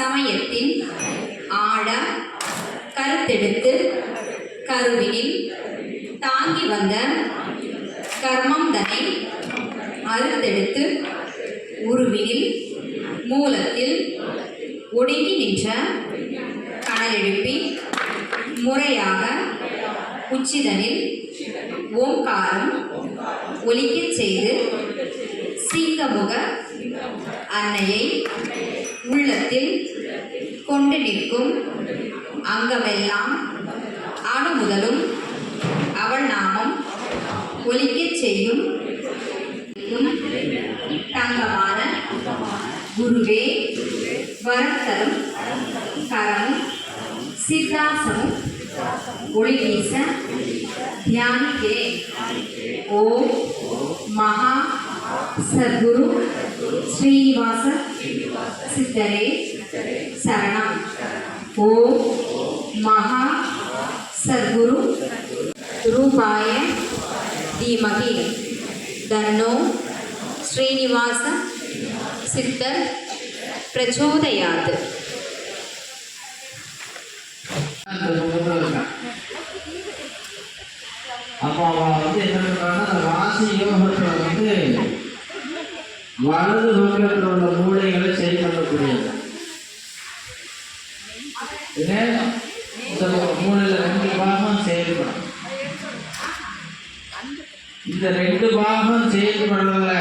சமயத்தின் ஆழ கருத்தெடுத்து கருவினில் தாங்கி வந்த கர்மம் தனை அறுத்தெடுத்து உருவினில் மூலத்தில் ஒடுங்கி நின்ற கனலெழுப்பி முறையாக உச்சிதனில் ஓங்காரம் ஒலிக்கச் செய்து சிங்கமுக அன்னையை உள்ளத்தில் கொண்டு நிற்கும் அங்கமெல்லாம் அணுமுதலும் அவள் நாமம் ஒலிக்கச் செய்யும் தங்கமான குருவே வரம் தரும் கரமும் சித்தாசமும் ஒளி வீச தியானிக்கே. ஓம் மகா சத்குரு. ஸ்ரீனிவாச சித்தரே சரணம் ஓம் மகா சத்குரு ரூபாய தீமகி தன்னோ ஸ்ரீனிவாச சித்தர் பிரச்சோதயாத் அப்போ அவன் வந்து என்ன பண்றான்னா ராசி யோகத்தை வந்து வலது பக்கத்தில் உள்ள மூளைகளை சரி பண்ணக்கூடியது. இதே ரெண்டு பாகம் செயல்படும் இந்த ரெண்டு பாகம் செயல்படல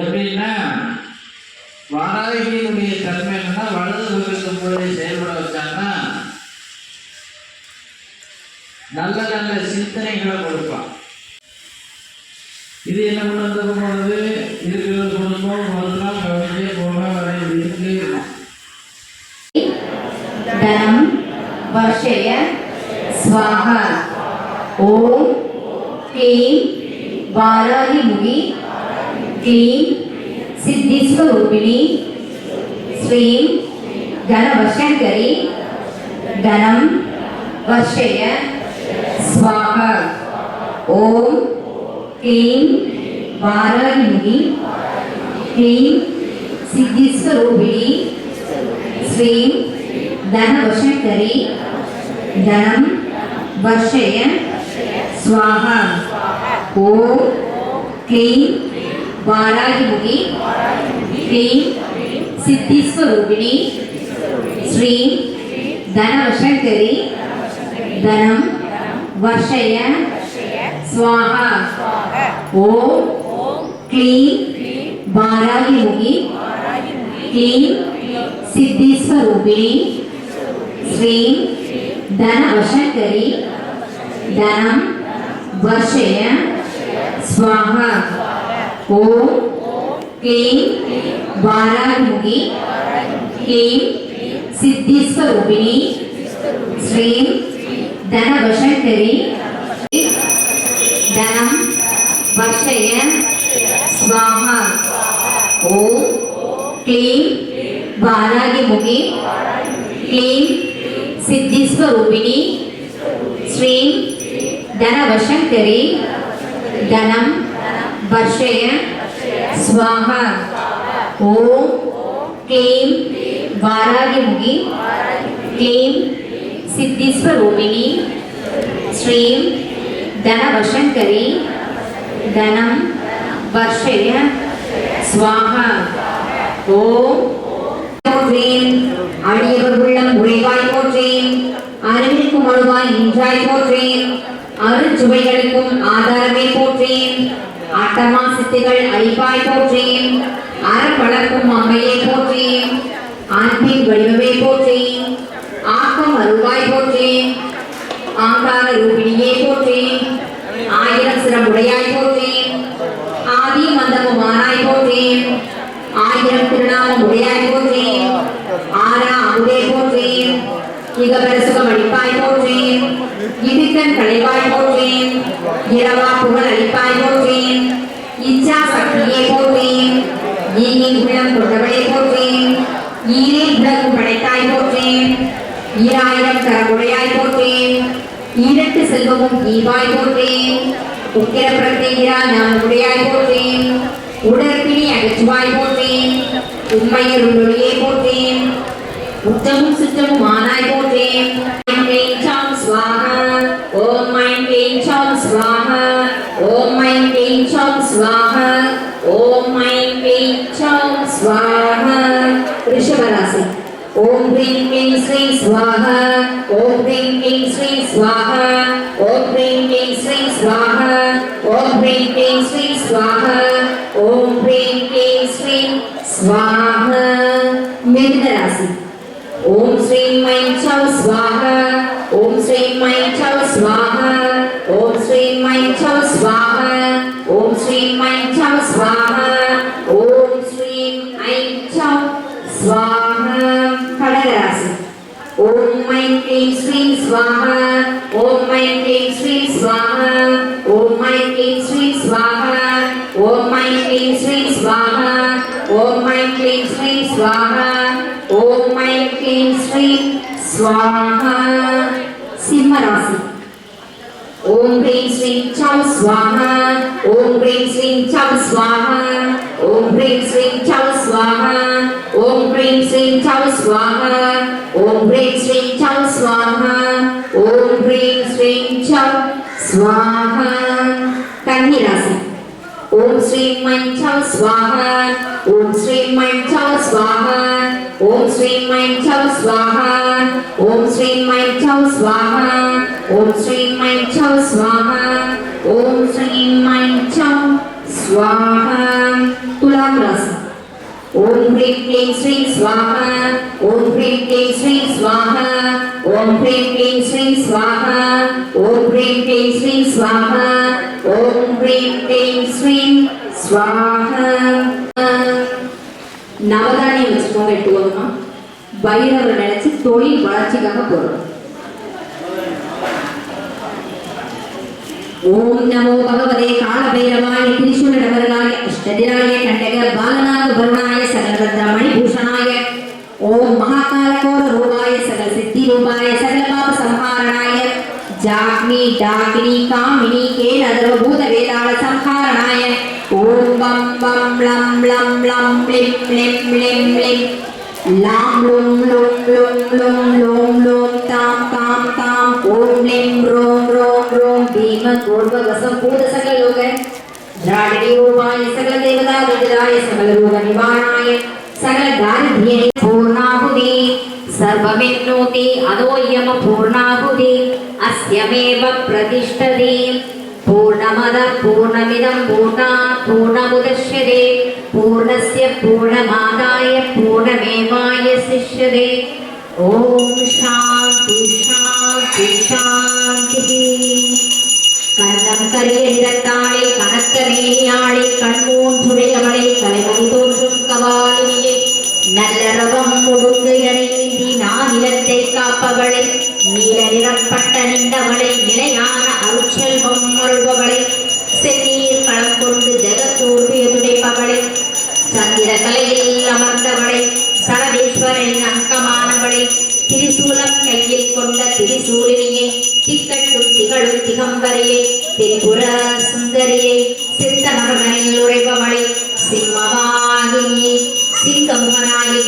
எப்படின்னா வாராகியினுடைய தன்மை என்னன்னா வலது பக்கத்து மூளையை செயல்பட வச்சாங்கன்னா நல்ல நல்ல சிந்தனைகளை கொடுப்பான். இது என்ன பண்ணது போனது இருக்கிற குடும்பம் ஒரு நாள் கவனிச்சே போக வரை இருக்கு धनं वर्षय स्वाहा ॐ क्लीं वाराहिमुखि क्लीं सिद्धिस्वरूपिणी श्रीं धनवशङ्करी धनं वर्षय स्वाहा ॐ क्लीं वाराहिमुखि क्लीं सिद्धिस्वरूपिणी श्रीं धनवशङ्करी धनं वर्षय स्वाहा। ॐ क्लीं वाराहिमुखि क्लीं सिद्धिस्वरूपिणी श्रीं धनवशङ्करी धनं वर्षय स्वाहा। ॐ क्लीन बाराही मुगी क्लीन सिद्धि स्वरूपिणी धन धनवशंकरी धन वर्षय स्वाहा ओम क्लीं बाराही क्लीं सिद्धि स्वरूपिणी धन धनवशंकरी धन वर्षय स्वाहा ॐ क्लीं वारागिमुखि क्लीं सिद्धिस्वरूपिणी श्रीं धनवशङ्करी धनं वर्षय स्वाहा ॐ क्लीं वारागिमुखि क्लीं सिद्धिस्वरूपिणी श्रीं धनवशङ्करी धनं वर्षय स्वाहा ஓம் போற்றேன் அடியவர் உள்ளம் உறைவாய் போற்றேன் அறிவிக்கும் அழுவாய் நின்றாய் போற்றேன் அருச்சுவைகளுக்கும் ஆதாரமே போற்றேன் ஆட்டமா சித்திகள் அழிப்பாய் போற்றேன் அறப்பழக்கும் அம்மையை போற்றேன் அன்பின் வடிவமே போற்றேன் ஆக்கம் அருள்வாய் போற்றேன் ஆங்கார ரூபிணியே போற்றேன் ஆயிரம் சிறமுடையாய் ஆயிரம் திருநாமம் உடையாய் போற்றேன் ஆரா அமுதே போற்றேன் இக சுகம் அளிப்பாய் போற்றேன் இடுக்கன் களைவாய் போற்றேன் இரவா புகழ் அளிப்பாய் போற்றேன் இச்சா சக்தியே போற்றேன் ஈயின் உள்ளம் கொண்டவளே போற்றேன் ஈரே உலகம் படைத்தாய் போற்றேன் ஈராயிரம் கரமுடையாய் போற்றேன் ஈரட்டு செல்வமும் ஈவாய் போற்றேன் உக்கிர பிரத்யேகிரா நான் உடையாய் போற்றேன் உடற்பிணி அகச்சுவாய் போற்றேன் உண்மையருளொளியை போற்றேன் உத்தமும் சுத்தமும் ஆனாய் போற்றேன் ஓம் மைம் பேம் சாம் ஸ்வாஹ ஓம் மைம் பேம் சாம் ஸ்வாஹ ஓம் மைம் பேம் சாம் ஸ்வாஹ ரிஷபராசி ஓம் ஹ்ரீம் கிங் ஸ்ரீ ஸ்வாஹ ஓம் ஹ்ரீம் கிங் ஸ்ரீ ஸ்வாஹ ஓம் ஹ்ரீம் கிங் ஸ்ரீ ஸ்வாஹ ஓம் ஹ்ரீம் கிங் ஸ்ரீ ஸ்வாஹ స్వాహ. ఓం మై క్లీం శ్రీ స్వాహ. ఓం మై క్లీం శ్రీ స్వాహ. ఓం మై క్లీం శ్రీ స్వాహ. ఓం మై క్లీం శ్రీ స్వాహ. ఓం హ్రీం శ్రీం చౌ స్వాహ ఓం హ్రీం శ్రీం చౌ స్వాహ ఓం హ్రీం శ్రీం చౌ స్వాహ ఓం హ్రీం శ్రీం చౌ స్వాహ ఓం హ్రీం శ్రీం చౌ స్వాహ ఓం హ్రీం శ్రీం చౌ స్వాహ కన్నీ రాశి ఓం శ్రీం మం చౌ స్వాహ ఓం శ్రీం మం చౌ స్వాహ ఓం శ్రీం మం చౌ స్వాహ ఓం శ్రీం మం చౌ స్వాహ ॐ श्रीं मैं च स्वाहा ॐ श्रीं मैं च स्वाहा तुलां राशि ॐ ह्रीं क्लीं श्रीं स्वाहा ॐ ह्रीं क्लीं श्रीं स्वाहा ॐ ह्रीं क्लीं श्रीं स्वाहा ॐ ह्रीं क्लीं श्रीं स्वाहा ॐ ह्रीं क्लीं श्रीं स्वाहा நவதானியம் வச்சுக்கோங்க எட்டு போதுமா பைரவரை நினைச்சு தொழில் வளர்ச்சிக்காக போறோம் ഓം നമോ ഭഗവതേ കാളഭൈരവായ തിരിശൂലടവരനായ അഷ്ടതിരായ കണ്ടക ബാലനാഥ ഭരണായ സകലഭദ്ര മണിഭൂഷണായ ഓം മഹാകാലകോര രൂപായ സകല സിദ്ധി രൂപായ സകല പാപ സംഹാരണായ ജാഗ്നി ഡാഗ്നി കാമിനി കേന സർവഭൂത വേദാള സംഹാരണായ ഓം ബം ബം ളം ളം ളം ലിം ലിം ലിം ലിം லாம் லும் லும் லும் லும் லோம் லோம் தாம் தாம் தாம் ஓம் லிம் ரோம் ரோம் ரோம் பீம கோர்வ வசம் பூத சகல லோக திராவிடி ரூபாய சகல தேவதா விதிராய சர்வமின்னோதி அதோயம பூர்ணாபுதி அஸ்யமேவ பிரதிஷ்டதே பூர்ணமத பூர்ணமிதம் பூர்ணா பூர்ணமுதட்சதே பூர்ணஸ்ய பூர்ணமாதாய பூர்ணமேவாய சிஷ்யதே ஓம் சாந்தி சாந்தி சாந்தி கரணம் கரிய நிறத்தாளே கணக்க மேனியாளே கண்மூன்றுடையவளே தலைவன் தோன்றும் கவாலினியை நல்லரவம் கொடுத்து இணையேந்தி நானிலத்தை காப்பவளை. நீல நிறப்பட்ட நின்றவளை நிலையான அருட்செல்வம் அருள்பவளை செந்நீர் களம் கொண்டு ஜெகத்தோடு துடைப்பவளை சந்திர கலையில் அமர்ந்தவளை சரவேஸ்வரின் அங்கமானவளை. திரிசூலம் கையில் கொண்ட திரிசூலினியை திக்கட்டும் திகழும் திகம்பரியை. திரிபுர சுந்தரியை சித்த மகனில் உழைப்பவளை சிம்மவாகினியை ಸಿಕ್ಕವರಾಗಿ